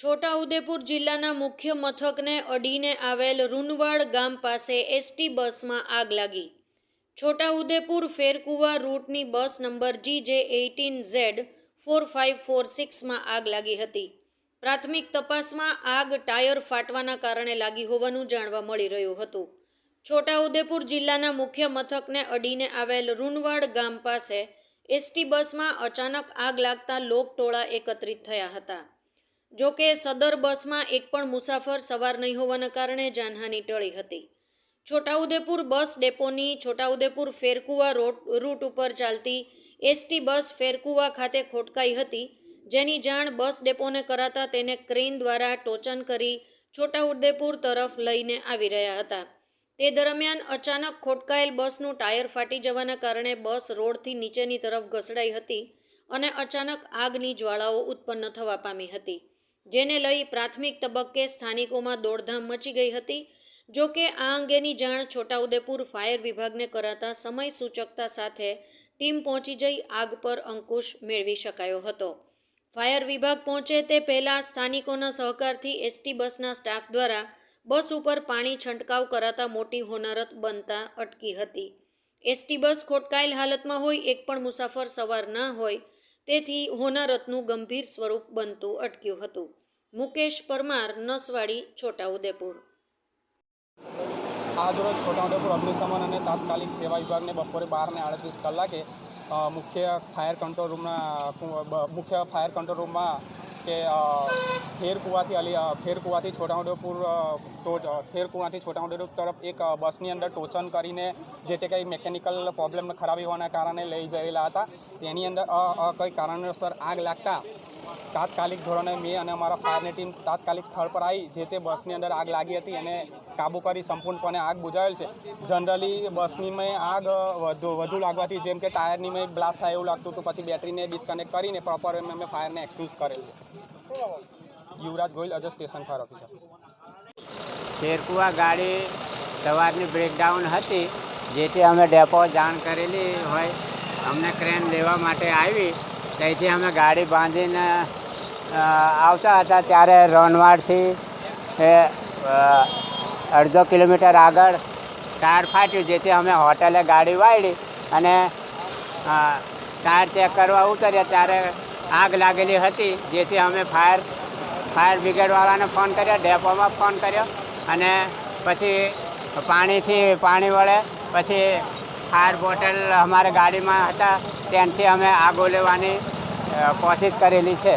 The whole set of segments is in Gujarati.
છોટાઉદેપુર જિલ્લાના મુખ્ય મથકને અડીને આવેલ રૂનવાડ ગામ પાસે એસટી બસમાં આગ લાગી. Chhota Udepur ફેરકુવા રૂટની bus number G J eighteen Z four five four સિક્સમાં આગ લાગી હતી. પ્રાથમિક તપાસમાં આગ ટાયર ફાટવાના કારણે લાગી હોવાનું જાણવા મળી રહ્યું હતું. છોટાઉદેપુર જિલ્લાના મુખ્ય મથકને અડીને આવેલ રૂનવાડ ગામ પાસે એસટી બસમાં અચાનક આગ લાગતા લોકટોળા એકત્રિત થયા હતા. જો કે સદર બસમાં એક પણ મુસાફર સવાર નહીં હોવાના કારણે જાનહાની ટળી હતી. છોટાઉદેપુર બસ ડેપોની છોટાઉદેપુર ફેરકુવા રોડ, રૂટ ઉપર ચાલતી એસટી બસ ફેરકુવા ખાતે ખોટકાઈ હતી, જેની જાણ બસ ડેપોને કરાતા તેને ક્રેન દ્વારા ટોચન કરી છોટાઉદેપુર તરફ લઈને આવી રહ્યા હતા. તે દરમિયાન અચાનક ખોટકાયેલ બસનું ટાયર ફાટી જવાના કારણે બસ રોડથી નીચેની તરફ ઘસડાઈ હતી અને અચાનક આગની જ્વાળાઓ ઉત્પન્ન થવા પામી હતી. જેને લઈ પ્રાથમિક તબક્કે સ્થાનિકોમાં દોડધામ મચી ગઈ હતી. જો કે આ અંગેની જાણ છોટાઉદેપુર ફાયર વિભાગને કરાતા સમય સૂચકતા સાથે ટીમ પહોંચી જઈ આગ પર અંકુશ મેળવી શકાયો હતો. ફાયર વિભાગ પહોંચે તે પહેલાં સ્થાનિકોના સહકારથી એસટી બસના સ્ટાફ દ્વારા બસ ઉપર પાણી છંટકાવ કરાતા મોટી હોનારત બનતા અટકી હતી. એસટી બસ ખોટકાયેલ હાલતમાં હોય, એક પણ મુસાફર સવાર ન હોય તેથી હોનારતનું ગંભીર સ્વરૂપ બનતું અટક્યું હતું. મુકેશ પરમાર, નસવાડી, છોટાઉદેપુર. આજરોજ છોટાઉદેપુર અગ્નિશમન અને તાત્કાલિક સેવા વિભાગને બપોરે બાર ને આડત્રીસ કલાકે મુખ્ય ફાયર કંટ્રોલ રૂમના, મુખ્ય ફાયર કંટ્રોલ રૂમમાં કે અ, ફેરકુવાથી અલી અ, ફેરકુવાથી છોટાઉદેપુર ફેરકુવાથી છોટાઉદેપુર તરફ એક બસની અંદર ટોચન કરીને જે તે કંઈ મેકેનિકલ પ્રોબ્લેમ ખરાબી હોવાના કારણે લઈ જયેલા હતા. તેની અંદર કંઈ કારણોસર આગ લાગતા તાત્કાલિક ધોરણે મેં અને અમારા ફાયરની ટીમ તાત્કાલિક સ્થળ પર આવી, જે તે બસની અંદર આગ લાગી હતી એને કાબૂ કરી સંપૂર્ણપણે આગ બુજાવેલ છે. જનરલી બસની મેં આગ વધુ વધુ લાગવાથી, જેમ કે ટાયરની મેં બ્લાસ્ટ થાય એવું લાગતું હતું, પછી બેટરીને ડિસ્કનેક્ટ કરીને પ્રોપર અમે ફાયરને એક્સક્યુઝ કરેલ છે. યુવરાજ ગોયલ અજર સ્ટેશન ફાયર ઓફિસર. શેરકુવા ગાડી સવારની બ્રેકડાઉન હતી, જેથી અમે ડેપો જાણ કરેલી હોય. અમને ક્રેન લેવા માટે આવી. ત્યાંથી અમે ગાડી બાંધીને આવતા હતા ત્યારે રણવાડથી એ, અડધો કિલોમીટર આગળ ટાયર ફાટ્યું જેથી અમે હોટેલે ગાડી વાળી અને ટાયર ચેક કરવા ઉતર્યા. ત્યારે આગ લાગેલી હતી જેથી અમે ફાયર ફાયર બ્રિગેડવાળાને ફોન કર્યો ડેપોમાં ફોન કર્યો અને પછી પાણીથી પાણી વળે પછી ફાયર બોટલ અમારા ગાડીમાં હતા ત્યાંથી અમે આગ લેવાની કોશિશ કરેલી છે.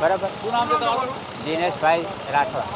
બરાબર? દિનેશભાઈ રાઠવા.